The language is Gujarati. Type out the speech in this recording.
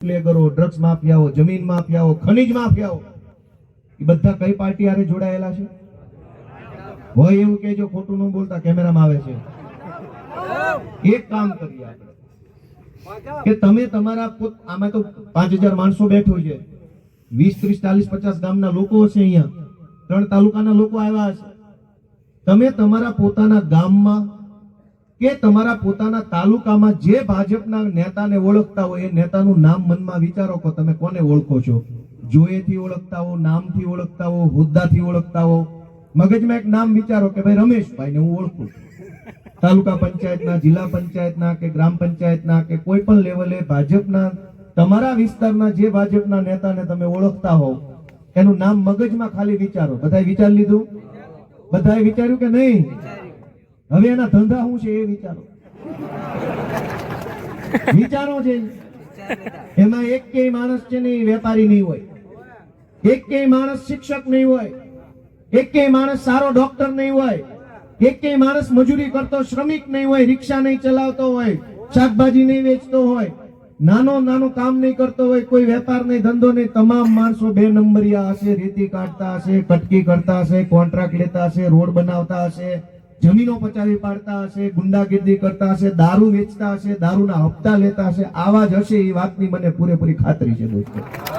પ્લેગરો ડ્રગ્સ માફિયાઓ, જમીન માફિયાઓ, ખનીજ માફિયાઓ. એ બધા કઈ પાર્ટી આરે જોડાયેલા છે? હોય એવું કેજો ખોટું ન બોલતા, કેમેરામાં આવે છે. એક કામ કરીએ આપણે. કે તમે તમારા પોત આમાં તો પાંચ હજાર માણસો બેઠો છે. વીસ, ત્રીસ, ચાલીસ, પચાસ ગામના લોકો હશે અહીંયા. ત્રણ તાલુકાના લોકો આવ્યા હશે. તમે તમારા પોતાના ગામમાં કે તમારા પોતાના તાલુકામાં જે ભાજપના નેતાને ઓળખતા હોય, એ નેતાનું નામ મનમાં વિચારો કે તમે કોને ઓળખો છો? જોયેથી ઓળખતા હો, નામથી ઓળખતા હો, હોદ્દાથી ઓળખતા હો. મગજમાં એક નામ વિચારો કે ભાઈ રમેશભાઈને હું ઓળખું છું. તાલુકા પંચાયતના, જિલ્લા પંચાયતના કે ગ્રામ પંચાયતના કે કોઈ પણ લેવલે ભાજપના, તમારા વિસ્તારના જે ભાજપના નેતાને તમે ઓળખતા હોવ એનું નામ મગજમાં ખાલી વિચારો. બધાએ વિચાર લીધું? બધાએ વિચાર્યું કે નહીં? હવે એના ધંધા શું છે એ વિચારો. વિચારો છે. એમાં એક કે માણસ છે ને વેપારી નહીં હોય. એક કે માણસ શિક્ષક નહીં હોય. એક કે માણસ સારો ડોક્ટર નહીં હોય. એક કે માણસ મજૂરી કરતો શ્રમિક નહીં હોય, રિક્ષા નહીં ચલાવતો હોય, શાકભાજી નહીં વેચતો હોય, નાનો નાનો કામ નહીં કરતો હોય, કોઈ વેપાર નહીં, ધંધો નહીં, તમામ માણસો બે નંબરિયા હશે, રેતી કાઢતા હશે, કટકી કરતા હશે, કોન્ટ્રાક્ટ લેતા હશે, રોડ બનાવતા હશે જમીનો પચાવી પાડતા હશે, ગુંડાગીર્દી કરતા હશે, દારૂ વેચતા હશે, દારૂના હપ્તા લેતા હશે, આવા જ હશે એ વાતની મને પૂરેપૂરી ખાતરી છે દોસ્તો.